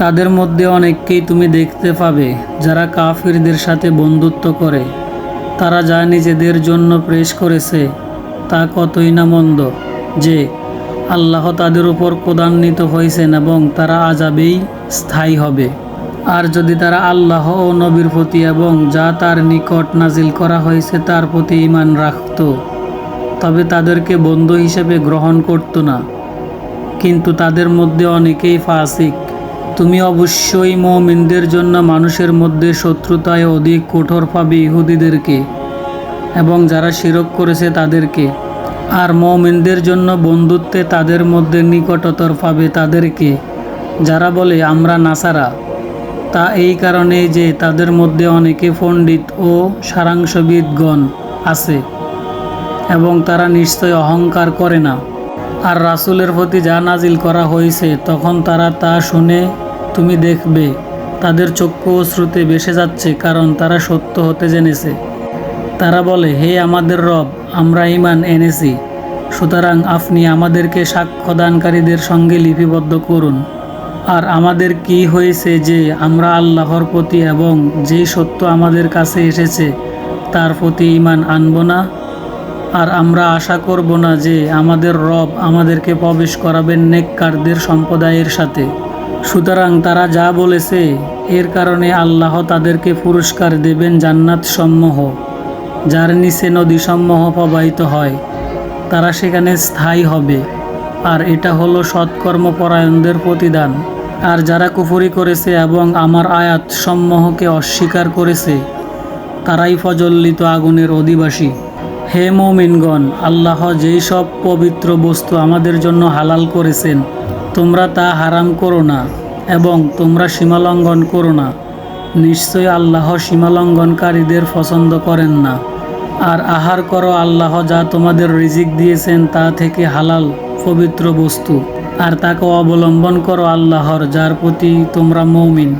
তাদের মধ্যে অনেককেই তুমি দেখতে পাবে, যারা কাফিরদের সাথে বন্ধুত্ব করে। তারা যা নিজেদের জন্য প্রেস করেছে, তা কতই না মন্দ যে আল্লাহ তাদের উপর প্রদান্বিত হয়েছেন এবং তারা আজাবেই স্থায়ী হবে। আর যদি তারা আল্লাহ ও নবীর প্রতি এবং যা তার নিকট নাজিল করা হয়েছে তার প্রতি ইমান রাখত, তবে তাদেরকে বন্ধু হিসেবে গ্রহণ করত না। কিন্তু তাদের মধ্যে অনেকেই ফাসিক। তুমি অবশ্যই মমিনদের জন্য মানুষের মধ্যে শত্রুতায় অধিক কঠোর পাবে ইহুদিদেরকে এবং যারা শিরক করেছে তাদেরকে। আর মমিনদের জন্য বন্ধুত্বে তাদের মধ্যে নিকটতর পাবে তাদেরকে। যারা বলে, আমরা নাসারা। তা এই কারণে যে তাদের মধ্যে অনেকে পণ্ডিত ও সারাংশবিদগণ আছে এবং তারা নিশ্চয় অহংকার করে না। আর রাসূলের প্রতি যা নাজিল করা হয়েছে, তখন তারা তা শুনে, তুমি দেখবে, তাদের চক্ষু শ্রুতে বেসে যাচ্ছে, কারণ তারা সত্য হতে জেনেছে। তারা বলে, হে আমাদের রব, আমরা ইমান এনেছি, সুতরাং আপনি আমাদেরকে সাক্ষ্যদানকারীদের সঙ্গে লিপিবদ্ধ করুন। আর আমাদের কি হয়েছে যে আমরা আল্লাহর প্রতি এবং যেই সত্য আমাদের কাছে এসেছে, তার প্রতি ইমান আনব না? আর আমরা আশা করব না যে আমাদের রব আমাদেরকে প্রবেশ করাবেন নেককারদের সম্প্রদায়ের সাথে। সুতরাং তারা যা বলেছে, এর কারণে আল্লাহ তাদেরকে পুরস্কার দেবেন জান্নাত সমূহ যার নিচে নদী নদীসমূহ প্রবাহিত হয়, তারা সেখানে স্থায়ী হবে। আর এটা হলো সৎকর্মপরায়ণদের প্রতিদান। আর যারা কুফরি করেছে এবং আমার আয়াত সমূহকে অস্বীকার করেছে, তারাই ফজল্লিত আগুনের অধিবাসী। হে মৌমিনগণ, আল্লাহ যেই সব পবিত্র বস্তু আমাদের জন্য হালাল করেছেন, তোমরা তা হারাম করো না এবং তোমরা সীমালঙ্ঘন করো না। নিশ্চয় আল্লাহ সীমালঙ্ঘনকারীদের পছন্দ করেন না। আর আহার করো আল্লাহ যা তোমাদের রিজিক দিয়েছেন তা থেকে হালাল, পবিত্র বস্তু। আর তাকে অবলম্বন করো আল্লাহর, যার প্রতি তোমরা মৌমিন।